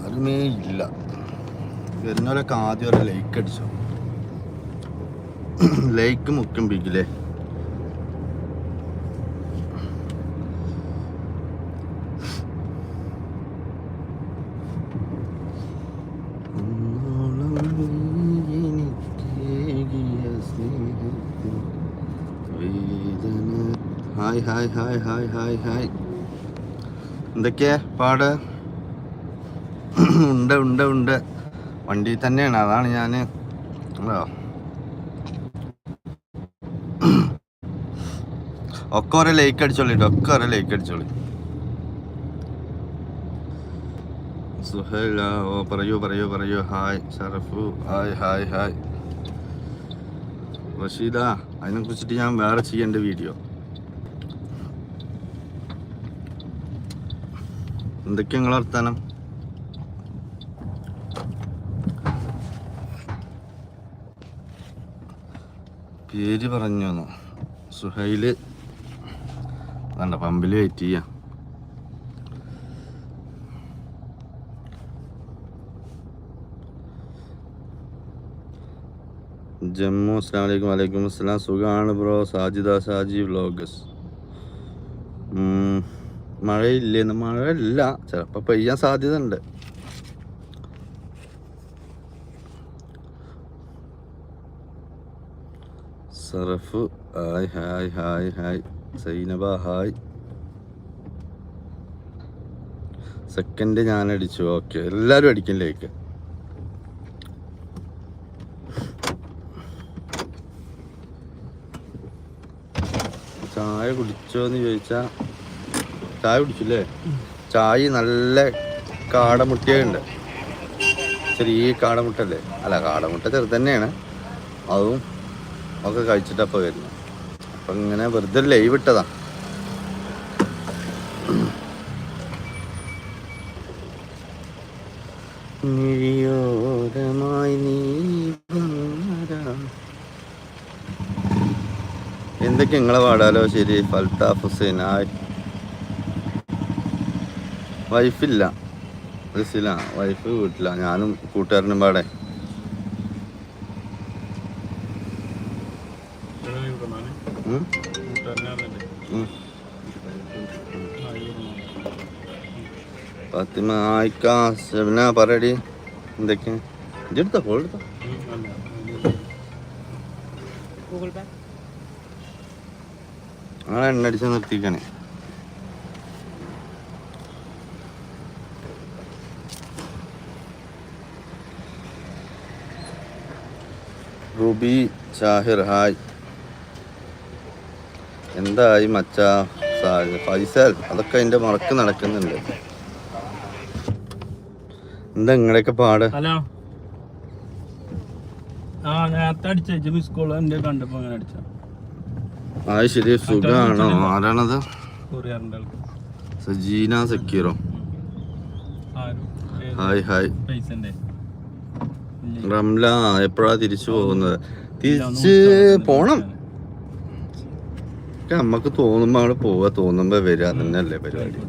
ആരുമേ ഇല്ല വരുന്നവരൊക്കെ ആദ്യം ഒരു ലൈക്ക് അടിച്ചു? ലൈക്ക് മുക്കും ബിഗിലേ hi hi hi hi hi hi. എന്തൊക്കെയാ പാട്? ഉണ്ട് ഉണ്ട് ഉണ്ട്. വണ്ടി തന്നെയാണ് അതാണ് ഞാൻ ഒക്കെ ഒരേ ലേക്ക് അടിച്ചോളി ഒക്കെ ഒരേ ലേക്ക് അടിച്ചോളി. സുഹൈല പറയൂ പറയൂ പറയൂ. Hi Sharafu hi hi hi. Rasheeda അതിനെ കുറിച്ചിട്ട് ഞാൻ വേറെ ചെയ്യേണ്ട വീഡിയോ. എന്തൊക്കെയാ നിങ്ങളെ വർത്താനം? പേര് പറഞ്ഞു തന്നു സുഹൈൽ. വേണ്ട പമ്പിൽ വെയിറ്റ് ചെയ്യാം. ജമ്മു അസ്സാം വലൈക്കും വലൈക്കും അസ്സലാം. സുഖമാണ് ബ്രോ. സാജിദ സാജി വ്ലോഗസ് മഴയില്ലേന്ന് മഴ ഇല്ല ചിലപ്പോൾ പെയ്യാൻ സാധ്യത ഉണ്ട് Saraf hi hi hi hi. Zainaba hi. Second ഞാൻ അടിച്ചു. ഓക്കെ. എല്ലാവരും അടിക്കും ലേക്ക്. ചായ കുടിച്ചോന്ന് ചോദിച്ചാ ചായ കുടിച്ചില്ലേ? ചായ നല്ല കാടമുട്ടിയുണ്ട്. ചെറിയ കാടമുട്ടല്ലേ അല്ല കാടമുട്ട ചെറുതന്നെയാണ് അതും ഒക്കെ കഴിച്ചിട്ടപ്പോൾ വരുന്നത് അപ്പം ഇങ്ങനെ വെറുതെ ലൈവ് ഇട്ടതാ. എന്തൊക്കെ നിങ്ങളെ പാടാലോ? ശരി ഫൽത്താഫ് ഹുസൈൻ ആയ്. വൈഫില്ല. ബസ്സില്ല വൈഫ് വീട്ടില്ല ഞാനും കൂട്ടുകാരനും പാടെ. ഫാത്തിമ ആയിക്ക പറയടി. എന്തൊക്കെ? ഇതെടുത്ത കോൾ എടുത്ത? ആ എണ്ണ അടിച്ചാൽ നിർത്തിക്കണേ റുബി ഷാഹിർ ഹായ്. എന്തായി മച്ചാ? ഫൈസൽ അതൊക്കെ അതിന്റെ മുറക്ക് നടക്കുന്നുണ്ട്. എന്താ നിങ്ങളുടെയൊക്കെ പാട്? ഹലോ. ആ നേരത്തെ അടിച്ചു. മിസ് കോൾ എന്റെ കണ്ടപ്പോ അങ്ങനെ അടിച്ച ആ ശരി സുഖാണോ? ആരാണത്? കൊറിയറിന്റെ ആൾക്ക്. സജീന സക്കീറോ. Hi hi. പൈസന്റെ റംല എപ്പോഴാ തിരിച്ചു പോകുന്നത്? തിരിച്ച് പോണം. നമ്മക്ക് തോന്നുമ്പോ അവിടെ പോവാ. തോന്നുമ്പോ വരിക തന്നെയല്ലേ പരിപാടി.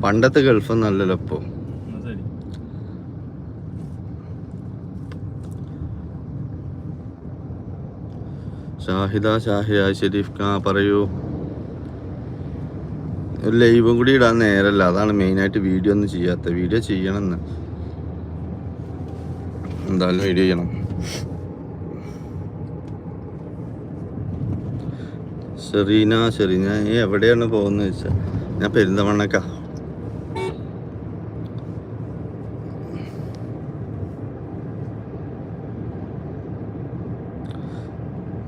പണ്ടത്തെ ഗൾഫ് നല്ലല്ലോ ഇപ്പൊ. ഷാഹിദ ഷാഹിദ ഷെരീഫ് ഖാ പറയൂ. ഒരു ലൈവും കൂടി ഇടാൻ നേരല്ല. അതാണ് മെയിനായിട്ട് വീഡിയോ ഒന്നും ചെയ്യാത്ത. വീഡിയോ ചെയ്യണമെന്ന് എന്തായാലും വീഡിയോ ചെയ്യണം. ഷെറീന ഷെറീന ഈ എവിടെയാണ് പോകുന്നത് ചോദിച്ചാൽ ഞാൻ പെരിന്തമണ്ണക്ക.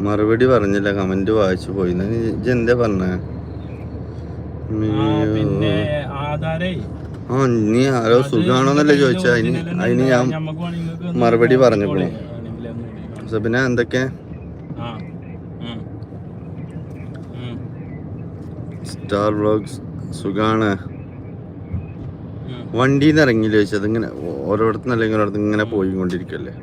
മറുപടി പറഞ്ഞില്ല കമന്റ് വായിച്ചു പോയി. ഇജ് നീ- എന്താ പറഞ്ഞേ? പിന്നെ ആധാരേ. ആ ഇനി ആരോ സുഖമാണോന്നല്ലേ ചോദിച്ചാ. അതിന് അതിന് ഞാൻ മറുപടി പറഞ്ഞു പറഞ്ഞിക്കണു. പിന്നെ എന്തൊക്കെ? സ്റ്റാർ വ്ളോഗ്സ് സുഖാണ്. വണ്ടിയിൽ നിന്ന് ഇറങ്ങിയില്ല ചോദിച്ചത് ഇങ്ങനെ ഓരോരുത്തരും അല്ലെങ്കിൽ ഓരോരുത്തർ ഇങ്ങനെ പോയി കൊണ്ടിരിക്കല്ലേ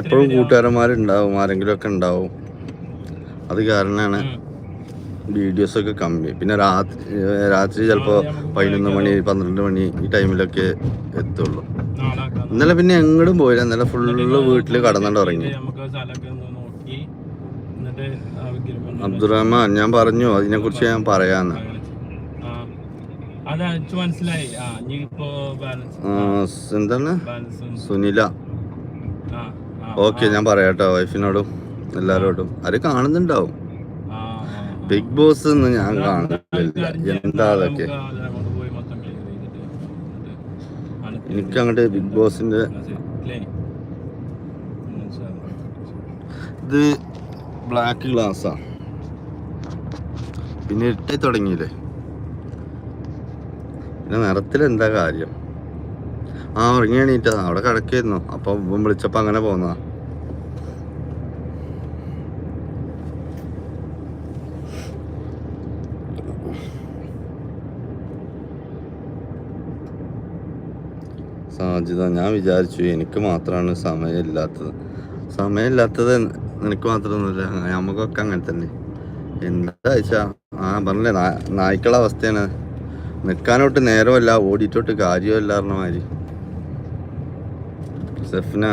എപ്പോഴും കൂട്ടുകാരന്മാരുണ്ടാവും ആരെങ്കിലും ഒക്കെ ഉണ്ടാവും. അത് കാരണമാണ് വീഡിയോസ് ഒക്കെ കമ്മി. പിന്നെ രാത്രി രാത്രി ചിലപ്പോൾ പതിനൊന്ന് മണി പന്ത്രണ്ട് മണി ഈ ടൈമിലൊക്കെ എത്തുള്ളൂ. ഇന്നലെ പിന്നെ എങ്ങോട്ടും പോയില്ല. ഇന്നലെ ഫുള്ള് വീട്ടിൽ കടന്നിട്ട് ഉറങ്ങി അബ്ദുറഹ്മാൻ ഞാൻ പറഞ്ഞു. അതിനെ കുറിച്ച് ഞാൻ പറയാന്ന്. എന്താണ്? സുനില. ഓക്കെ ഞാൻ പറയാട്ടോ. വൈഫിനോടും എല്ലാരോടും. അത് കാണുന്നുണ്ടാവും. ബിഗ് ബോസ് എന്ന് ഞാൻ കാണുന്നില്ല. എന്താ അതൊക്കെ എനിക്ക് അങ്ങോട്ട് ബിഗ് ബോസിന്റെ? ഇത് ബ്ലാക്ക് ഗ്ലാസ്സാ പിന്നെ ഇട്ടി തുടങ്ങിയില്ലേ? പിന്നെ നിറത്തിൽ എന്താ കാര്യം? ആ ഉറങ്ങിയാണ് എണീറ്റാ അവിടെ കിടക്കായിരുന്നു അപ്പൊ വിളിച്ചപ്പോ അങ്ങനെ പോന്നതാ സാധ്യത. ഞാൻ വിചാരിച്ചു എനിക്ക് മാത്രമാണ് സമയമില്ലാത്തത്. സമയമില്ലാത്തത് നിനക്ക് മാത്രമൊന്നുമില്ല നമുക്കൊക്കെ അങ്ങനെ തന്നെ. എന്താ വെച്ചാ ആ പറഞ്ഞില്ലേ നായ്ക്കളെ അവസ്ഥയാണ്. നിൽക്കാനോട്ട് നേരമല്ല ഓടിയിട്ടോട്ട് കാര്യമല്ല പറഞ്ഞ മാതിരി. സെഫ്ന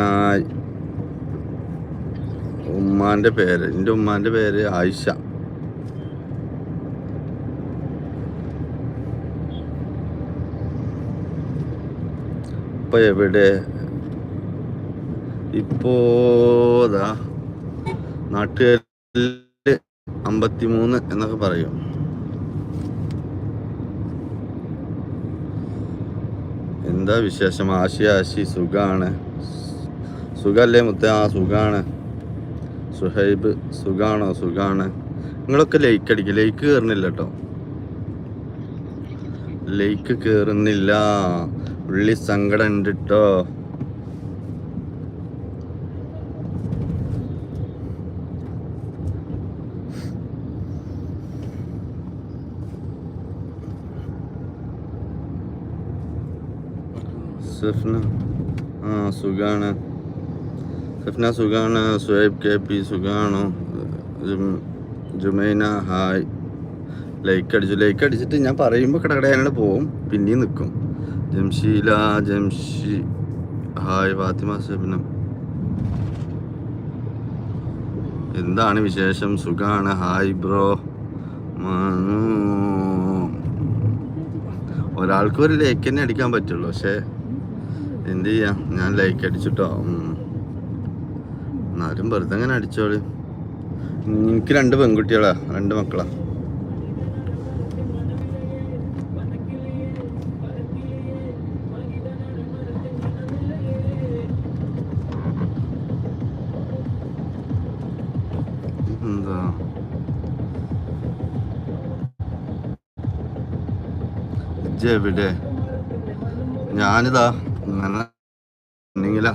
ഉമ്മാന്റെ പേര് എന്റെ ഉമ്മാന്റെ പേര് ആയിഷ. ഇപ്പൊ എവിടെ ഇപ്പോതാ നാട്ടുകാരിൽ അമ്പത്തിമൂന്ന് എന്നൊക്കെ പറയും. എന്താ വിശേഷം? ആശി ആശി സുഖാണ്. സുഖല്ലേ മുത്ത? ആ സുഖാണ്. സുഹൈബ് സുഖാണോ? സുഖാണ്. നിങ്ങളൊക്കെ ലൈക്ക് അടിക്കുക ലൈക്ക് കയറുന്നില്ല കേട്ടോ ലൈക്ക് കയറുന്നില്ല ഉള്ളി സങ്കടം ഉണ്ട് കേട്ടോ സഫ്ന ആ സുഖാണ്. സഫ്ന സുഖാണ് സുഹൈബ് കെ പി സുഖാണോ? ജുമൈന ഹായ്. ലൈക്ക് അടിച്ചു ലൈക്ക് അടിച്ചിട്ട് ഞാൻ പറയുമ്പോൾ കടകടയാനോട് പോവും പിന്നെയും നിൽക്കും ജംഷീല ജംഷി ഹായ് ഫാത്തിമ സബ്നം. എന്താണ് വിശേഷം? സുഖാണ്. Hi bro. ഒരാൾക്ക് ഒരു ലൈക്ക് തന്നെ അടിക്കാൻ പറ്റുള്ളൂ. പക്ഷെ എന്ത് ചെയ്യാം? ഞാൻ ലൈക്ക് അടിച്ചിട്ടോ. എന്നാലും വെറുതെ അങ്ങനെ അടിച്ചോളി. എനിക്ക് രണ്ട് പെൺകുട്ടികളാ. രണ്ട് മക്കളാ. ഇജ്ജ് എവിടെ? ഞാനിതാ ഇങ്ങനെ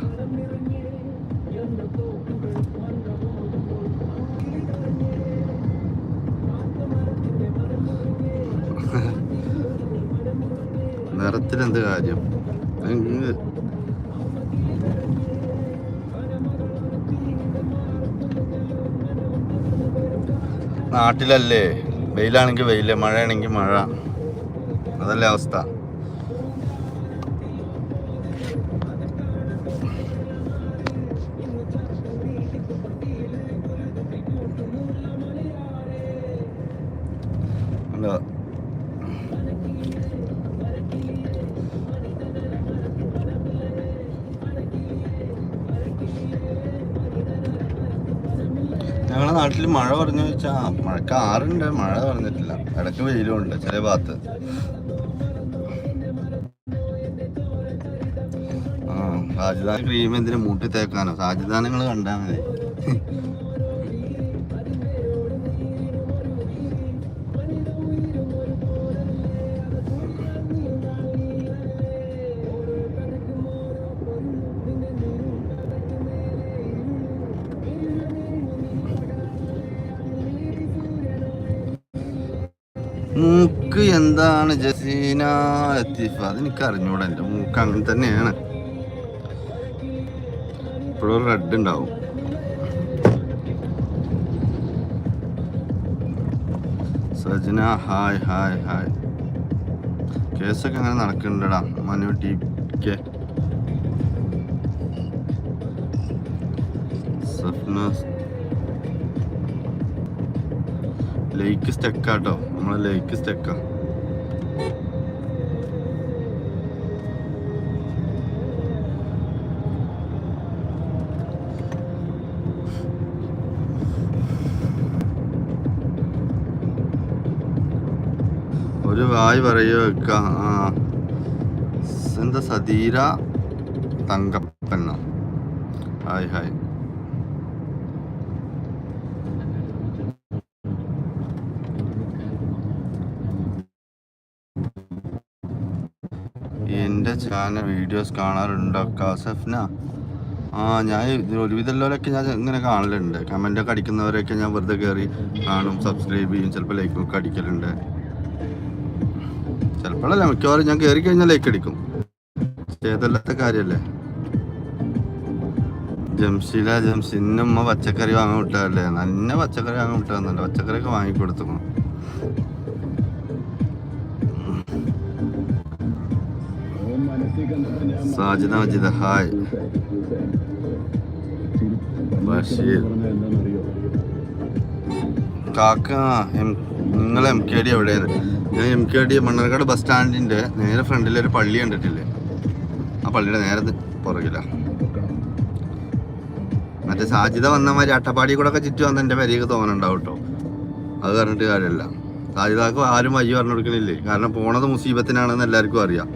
നിറത്തിലെന്ത് കാര്യം? നാട്ടിലല്ലേ? വെയിലാണെങ്കിൽ വെയിൽ മഴയാണെങ്കിൽ മഴ. അതല്ലേ അവസ്ഥ. ഞങ്ങളുടെ നാട്ടിൽ മഴ പറഞ്ഞു വെച്ചാ മഴക്ക് ആറുണ്ട് മഴ പറഞ്ഞിട്ടില്ല ഇടയ്ക്ക് വെയിലും ഉണ്ട് ചില ഭാഗത്ത്. സാജിദാൻ ക്രീം എന്തിനു മുട്ടി തേക്കാനോ സാജിദാനങ്ങൾ കണ്ടാൽ മതി. മൂക്ക് എന്താണ് ജസീന ലത്തീഫ? അതെനിക്ക് അറിഞ്ഞൂടാ എന്റെ മൂക്ക് അങ്ങനെ തന്നെയാണ്. ഇപ്പോഴും റെഡ് ഉണ്ടാവും. സജന ഹായ് ഹായ് ഹായ് കേസൊക്കെ അങ്ങനെ നടക്കുന്നുണ്ടടാ. Manu T K. ലേക്ക് സ്റ്റെക്കാട്ടോ നമ്മളെ ലേക്ക് സ്റ്റെക്കാ ഒരു വായ് പറയോ എന്താ സതീര തങ്കപ്പന്ന ഹായ് ഹായ്. എന്റെ ചാനൽ വീഡിയോസ് കാണാറുണ്ടോ കാസഫ്ന? ആ ഞാൻ ഇത് ഒരുവിധമുള്ളവരൊക്കെ ഞാൻ ഇങ്ങനെ കാണലുണ്ട്. കമന്റൊക്കെ അടിക്കുന്നവരൊക്കെ ഞാൻ വെറുതെ കയറി കാണും സബ്സ്ക്രൈബ് ചെയ്യും ചിലപ്പോൾ ലൈക്കൊക്കെ അടിക്കലുണ്ട്. ചിലപ്പോഴല്ല മിക്കവാറും ഞാൻ കയറി കഴിഞ്ഞാൽ ലൈക്ക് അടിക്കും. ചെയ്തല്ലാത്ത കാര്യല്ലേ? ജംഷി ഇന്ന ഉമ്മ പച്ചക്കറി വാങ്ങാൻ വിട്ടതല്ലേ? നല്ല പച്ചക്കറി വാങ്ങാൻ വിട്ടതെന്നല്ല? പച്ചക്കറിയൊക്കെ വാങ്ങിക്കൊടുത്തു സാജിദ മജിദ ഹായ്. ബഷീർ. കാക്ക എം നിങ്ങൾ എം കെ ഡി എവിടെയാണ് ഞാൻ M K D Mannarkkad bus സ്റ്റാൻഡിന്റെ നേരെ ഫ്രണ്ടിൽ ഒരു പള്ളി കണ്ടിട്ടില്ലേ? ആ പള്ളിയുടെ നേരെ പുറകിലാണ് പുറകില. മറ്റേ സാധ്യത വന്ന മാതിരി അട്ടപ്പാടി കൂടെ ഒക്കെ ചുറ്റും വന്ന എന്റെ വരികൾക്ക് തോന്നുന്നുണ്ടാവും കേട്ടോ അത് പറഞ്ഞിട്ട് കാര്യമല്ല. സാജിദാക്ക് ആരും വഴി പറഞ്ഞു കൊടുക്കണില്ലേ? കാരണം പോണത് മുസീബത്തിനാണെന്ന് എല്ലാവർക്കും അറിയാം.